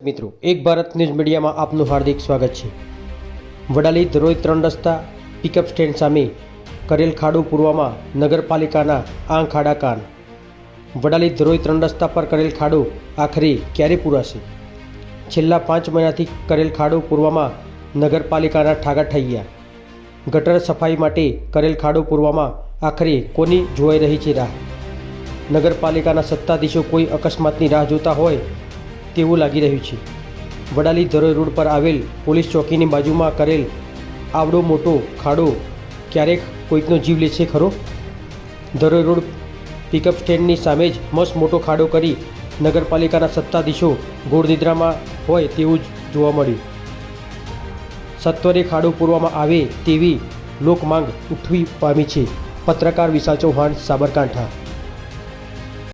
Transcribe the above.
મિત્રો, એક ભારત ન્યૂઝ મીડિયામાં આપનું હાર્દિક સ્વાગત છે. વડાલી ધરોઈ ત્રણ રસ્તા પિકઅપ સ્ટેન્ડ સામે કરેલ ખાડો પૂરવામાં નગરપાલિકાના આંખ ખાડા કાન. વડાલી ધરોઈ ત્રણ રસ્તા પર કરેલ ખાડો આખરે ક્યારે પૂરાશે? છેલ્લા પાંચ મહિનાથી કરેલ ખાડો પૂરવામાં નગરપાલિકાના ઠાગા ઠૈયા ગટર સફાઈ માટે કરેલ ખાડો પૂરવામાં આખરે કોની જોવાઈ રહી છે રાહ? નગરપાલિકાના સત્તાધીશો કોઈ અકસ્માતની રાહ જોતા હોય તેવું લાગી રહ્યું છે. વડાલી ધરોઈ રોડ પર આવેલ પોલીસ ચોકીની બાજુમાં કરેલ આવડો મોટો ખાડો ક્યારેક કોઈકનો જીવ લે છે ખરો? ધરોઈ રોડ પિકઅપ સ્ટેન્ડની સામે જ મસ્ત મોટો ખાડો કરી નગરપાલિકાના સત્તાધીશો ગોળનિદ્રામાં હોય તેવું જ જોવા મળ્યું. સત્વરે ખાડો પૂરવામાં આવે તેવી લોકમાંગ ઉઠવી પામી છે પત્રકાર વિશાલ ચૌહાણ, સાબરકાંઠા.